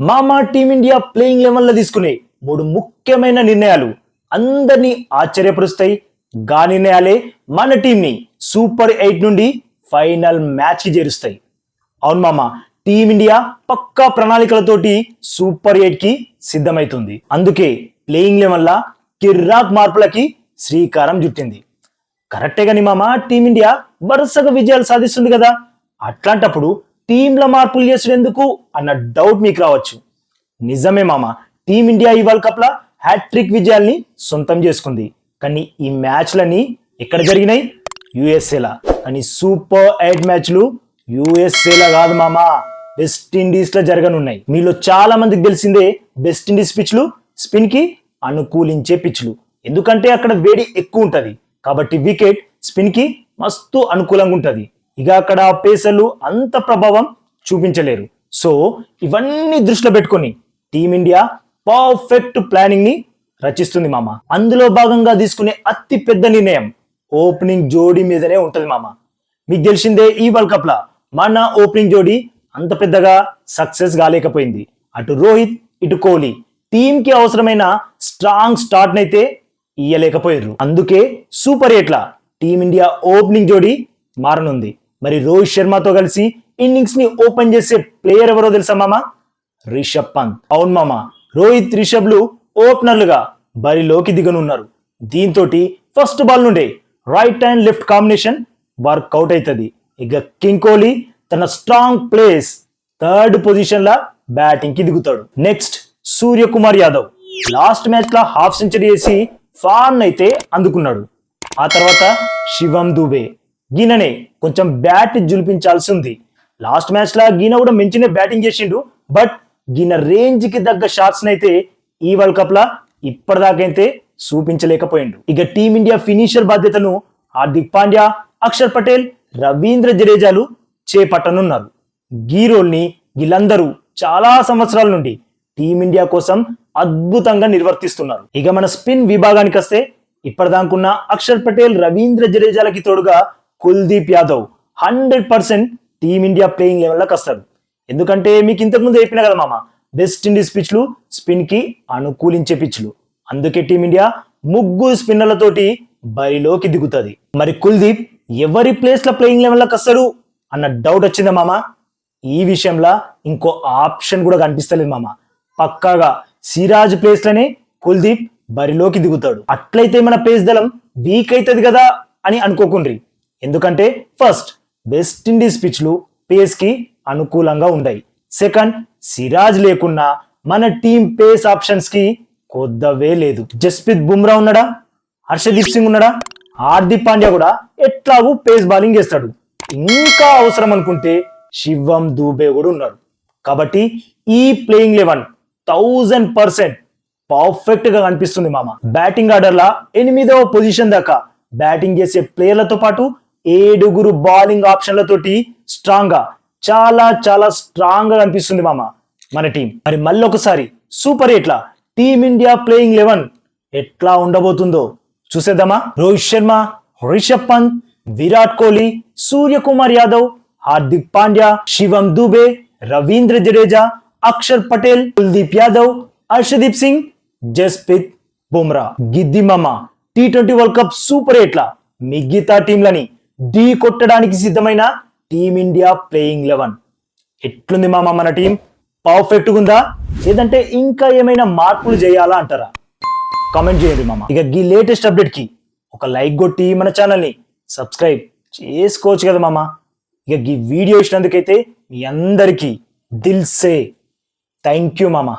మామా team India playing లెవెన్లో తీసుకునే మూడు ముఖ్యమైన నిర్ణయాలు అందరినీ ఆశ్చర్యపరుస్తాయి. గా నిర్ణయాలే మన టీంని సూపర్ ఎయిట్ నుండి ఫైనల్ మ్యాచ్ చేరుస్తాయి. అవును మామ టీమిండియా పక్కా ప్రణాళికలతోటి సూపర్ ఎయిట్కి సిద్ధమైతుంది. అందుకే ప్లేయింగ్ లెవెన్ల కిర్రాక్ మార్పులకి శ్రీకారం చుట్టింది. కరెక్టే కానీ మామ టీమిండియా వరుసగా విజయాలు సాధిస్తుంది కదా. అట్లాంటప్పుడు టీంలో మార్పులు చేసేందుకు అన్న డౌట్ మీకు రావచ్చు. నిజమే మామ టీమిండియా ఈ వరల్డ్ కప్ లా హ్యాట్రిక్ విజయాల్ని సొంతం చేసుకుంది. కానీ ఈ మ్యాచ్లన్నీ ఎక్కడ జరిగినాయి? యుఎస్ఏలా కానీ సూపర్ ఎయిట్ మ్యాచ్లు యుఎస్ఏలా కాదు మామా వెస్ట్ ఇండీస్లో జరగనున్నాయి. మీలో చాలా మందికి తెలిసిందే వెస్ట్ ఇండీస్ పిచ్లు స్పిన్కి అనుకూలించే పిచ్లు ఎందుకంటే అక్కడ వేడి ఎక్కువ ఉంటుంది. కాబట్టి వికెట్ స్పిన్కి మస్తు అనుకూలంగా ఉంటుంది. ఇక అక్కడ పేసర్లు అంత ప్రభావం చూపించలేరు. సో ఇవన్నీ దృష్టిలో పెట్టుకొని టీమిండియా పర్ఫెక్ట్ ప్లానింగ్ని రచిస్తుంది మామ. అందులో భాగంగా తీసుకునే అతి పెద్ద నిర్ణయం ఓపెనింగ్ జోడీ మీదనే ఉంటుంది మామ. మీకు తెలిసిందే ఈ వరల్డ్ కప్ లా మన ఓపెనింగ్ జోడీ అంత పెద్దగా సక్సెస్ కాలేకపోయింది. అటు రోహిత్ ఇటు కోహ్లీ. టీమ్కి అవసరమైన స్ట్రాంగ్ స్టార్ట్ అయితే ఇయ్యలేకపోయారు. అందుకే సూపర్ ఎయిట్లా టీమిండియా ఓపెనింగ్ జోడీ మారనుంది. మరి రోహిత్ శర్మతో కలిసి ఇన్నింగ్స్ని ఓపెన్ చేసే ప్లేయర్ ఎవరో తెలుసా మామ? రిషబ్ పంత్. అవును మామ. రోహిత్ రిషబ్లు ఓపెనర్లుగా బరిలోకి దిగనున్నారు. దీంతో ఫస్ట్ బాల్ నుండే right and left combination work out అవుతుంది ఇక కింగ్ కోహ్లీ తన స్ట్రాంగ్ ప్లేస్ థర్డ్ పొజిషన్ లా బ్యాటింగ్కి దిగుతాడు. నెక్స్ట్ సూర్యకుమార్ యాదవ్. లాస్ట్ మ్యాచ్లో హాఫ్ సెంచరీ చేసి ఫాన్ అయితే అందుకున్నాడు. ఆ తర్వాత శివం దుబే. గీననే కొంచెం బ్యాట్ జులిపించాల్సి ఉంది లాస్ట్ మ్యాచ్ లా గీన కూడా మంచినే బ్యాటింగ్ చేసిండు. బట్ గీన రేంజ్కి తగ్గ షాట్స్ అయితే ఈ వరల్డ్ కప్ లా ఇప్పటిదాకైతే చూపించలేకపోయిండు. ఇక టీమిండియా ఫినిషర్ బాధ్యతను హార్దిక్ పాండ్యా అక్షర్ పటేల్ రవీంద్ర జడేజాలు చేపట్టనున్నారు. గీ రోల్ని వీళ్ళందరూ చాలా సంవత్సరాల నుండి టీమిండియా కోసం అద్భుతంగా నిర్వర్తిస్తున్నారు. ఇక మన స్పిన్ విభాగానికి వస్తే ఇప్పటిదాకున్న అక్షర్ పటేల్ రవీంద్ర జడేజాలకి తోడుగా Kuldeep Yadav hundred percent team India playing లెవెల్లోకి వస్తాడు. ఎందుకంటే మీకు ఇంతకుముందు చెప్పిన కదా మామ వెస్ట్ ఇండీస్ పిచ్లు స్పిన్కి అనుకూలించే పిచ్లు అందుకే టీమిండియా ముగ్గురు స్పిన్నర్లతోటి బరిలోకి దిగుతుంది. మరి కుల్దీప్ ఎవరి ప్లేస్లో ప్లేయింగ్ లెవెల్లోకి వస్తాడు అన్న డౌట్ వచ్చిందా మామ? ఈ విషయంలో ఇంకో ఆప్షన్ కూడా కనిపిస్తలేదు మామ. పక్కాగా సిరాజ్ ప్లేస్లోనే కుల్దీప్ బరిలోకి దిగుతాడు. అట్లయితే మన పేస్ దళం వీక్ అవుతుంది కదా అని అనుకోకుండ్రి. ఎందుకంటే ఫస్ట్ వెస్ట్ ఇండీస్ పిచ్లు పేస్కి అనుకూలంగా ఉంటాయి. సెకండ్ సిరాజ్ లేకున్నా మన టీం పేస్ ఆప్షన్స్కి కొద్దవే లేదు. జస్ప్రీత్ బుమ్రా ఉన్నాడా? హర్షదీప్ సింగ్ ఉన్నాడా? హార్దిక్ పాండ్యా కూడా ఎట్లాగూ పేస్ బౌలింగ్ చేస్తాడు. ఇంకా అవసరం అనుకుంటే శివం దూబే కూడా ఉన్నాడు. కాబట్టి ఈ ప్లేయింగ్ లెవెన్ థౌజండ్ పర్సెంట్ పర్ఫెక్ట్గా కనిపిస్తుంది మామ. బ్యాటింగ్ ఆర్డర్లా ఎనిమిదవ పొజిషన్ దాకా బ్యాటింగ్ చేసే ప్లేయర్లతో పాటు ఏడుగురు బౌలింగ్ ఆప్షన్లతోటి స్ట్రాంగ్గా చాలా చాలా స్ట్రాంగ్గా కనిపిస్తుంది మామ మన టీం మరి మళ్ళీ ఒకసారి సూపర్ ఎట్లా టీమిండియా ప్లేయింగ్ లెవెన్ ఎట్లా ఉండబోతుందో చూసేద్దామా? Rohit Sharma Rishabh Pant Virat Kohli Suryakumar Yadav Hardik Pandya Shivam Dube Ravindra Jadeja Axar Patel Kuldeep Yadav Harshdeep Singh Jasprit Bumrah. గిద్ది T twenty world cup super ఎట్లా మిగతా టీంలని Hmm. ఢీ కొట్టడానికి సిద్ధమైన టీమిండియా ప్లేయింగ్ లెవెన్ ఎట్లుంది మామ మన టీం? పర్ఫెక్ట్ ఉందా? లేదంటే ఇంకా ఏమైనా మార్పులు చేయాలా అంటారా? కామెంట్ చేయండి మామ. ఇక ఈ లేటెస్ట్ అప్డేట్కి ఒక లైక్ కొట్టి మన ఛానల్ని సబ్స్క్రైబ్ చేసుకోవచ్చు కదా మామ. ఇక ఈ వీడియో ఇచ్చినందుకైతే మీ అందరికీ దిల్సే థ్యాంక్ యూ మామా.